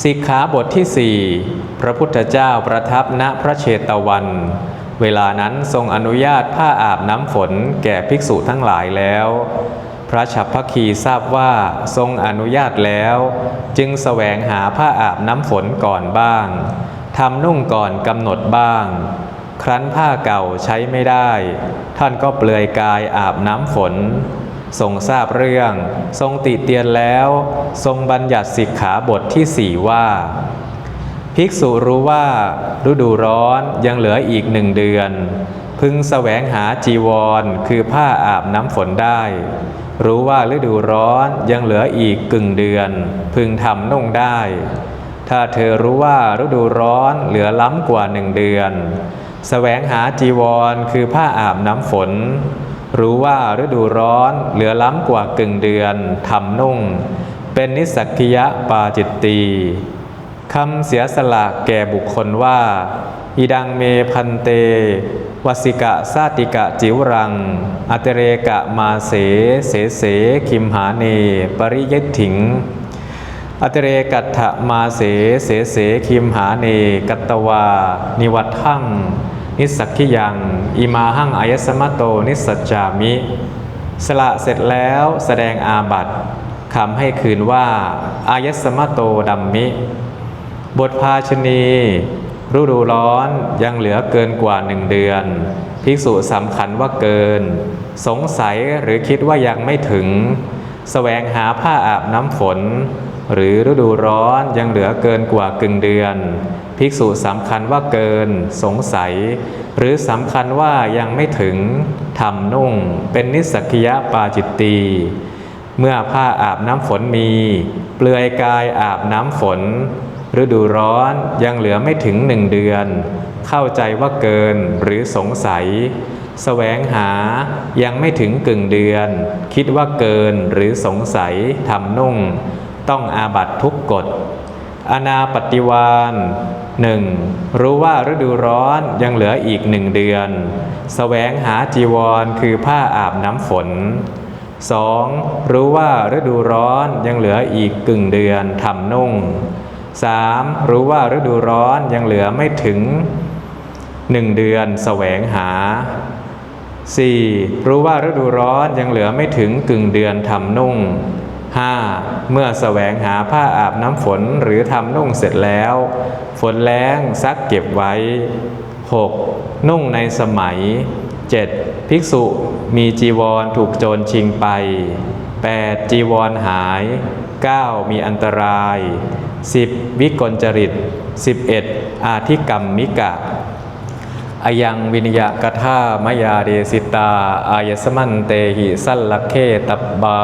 สิกขาบทที่สี่พระพุทธเจ้าประทับณพระเชตวัน เวลานั้นทรงอนุญาตผ้าอาบน้ำฝนแก่ภิกษุทั้งหลายแล้ว พระฉัพพคีทราบว่าทรงอนุญาตแล้ว จึงแสวงหาผ้าอาบน้ำฝนก่อนบ้างทำนุ่งก่อนกำหนดบ้าง ครั้นผ้าเก่าใช้ไม่ได้ ท่านก็เปลือยกายอาบน้ำฝน ทรงทราบเรื่อง ทรงติเตียนแล้ว ทรงบัญญัติสิกขาบทที่สี่ว่า ภิกษุรู้ว่าฤดูร้อนยังเหลืออีกหนึ่งเดือน พึงแสวงหาจีวรคือผ้าอาบน้ำฝนได้ รู้ว่าฤดูร้อนยังเหลืออีกกึ่งเดือน พึงทำนุ่งได้ ถ้าเธอรู้ว่าฤดูร้อนเหลือล้ำกว่าหนึ่งเดือน แสวงหาจีวรคือผ้าอาบน้ำฝน รู้ว่าฤดูร้อนเหลือล้ำกว่ากึ่งเดือนทำนุ่ง เป็นนิสักคิยะปาจิตตีคำเสียสละแก่บุคคลว่า อิดังเมพันเต วสิกะซาติกะจิวรัง อัตเรกะมาเส เสเสคิมหาเน ปริยถิง อัตเรกัตถะมาเส เสเสคิมหาเน กัตตวา นิวัตหัง นิสสักขิยังอิมาหังอายสมะโตนิสสัจจามิ สละเสร็จแล้วแสดงอาบัตคำให้คืนว่าอายสมะโตดัมมิ บทภาชณีฤดูร้อนยังเหลือเกินกว่าหนึ่งเดือน ภิกษุสำคัญว่าเกิน สงสัยหรือคิดว่ายังไม่ถึงแสวงหาผ้าอาบน้ำฝน หรือฤดูร้อนยังเหลือเกินกว่ากึ่งเดือน ภิกษุสำคัญว่าเกิน สงสัย หรือสำคัญว่ายังไม่ถึงทำนุ่ง เป็นนิสสกิยะปาจิตตีเมื่อผ้าอาบน้ำฝนมี เปลือยกายอาบน้ำฝน ฤดูร้อนยังเหลือไม่ถึงหนึ่งเดือน เข้าใจว่าเกินหรือสงสัยแสวงหายังไม่ถึงกึ่งเดือน คิดว่าเกินหรือสงสัยทำนุ่ง ต้องอาบัตทุกกฎอนาปฏิวานหนึ่งรู้ว่าฤดูร้อนยังเหลืออีกหนึ่งเดือนแสวงหาจีวรคือผ้าอาบน้ำฝน 2. รู้ว่าฤดูร้อนยังเหลืออีกกึ่งเดือนทำนุ่ง 3. รู้ว่าฤดูร้อนยังเหลือไม่ถึงหนึ่งเดือนแสวงหา 4. รู้ว่าฤดูร้อนยังเหลือไม่ถึงกึ่งเดือนทำนุ่ง 5. เมื่อแสวงหาผ้าอาบน้ำฝนหรือทำนุ่งเสร็จแล้ว ฝนแล้งซักเก็บไว้ 6. นุ่งในสมัย 7. ภิกษุมีจีวรถูกโจรชิงไป 8. จีวรหาย 9. มีอันตราย 10. วิกลจริต 11. อาธิกรรมมิกะ อยังวินยกทามยาเดสิตา อายสมันเตหิสัลลเคตับบา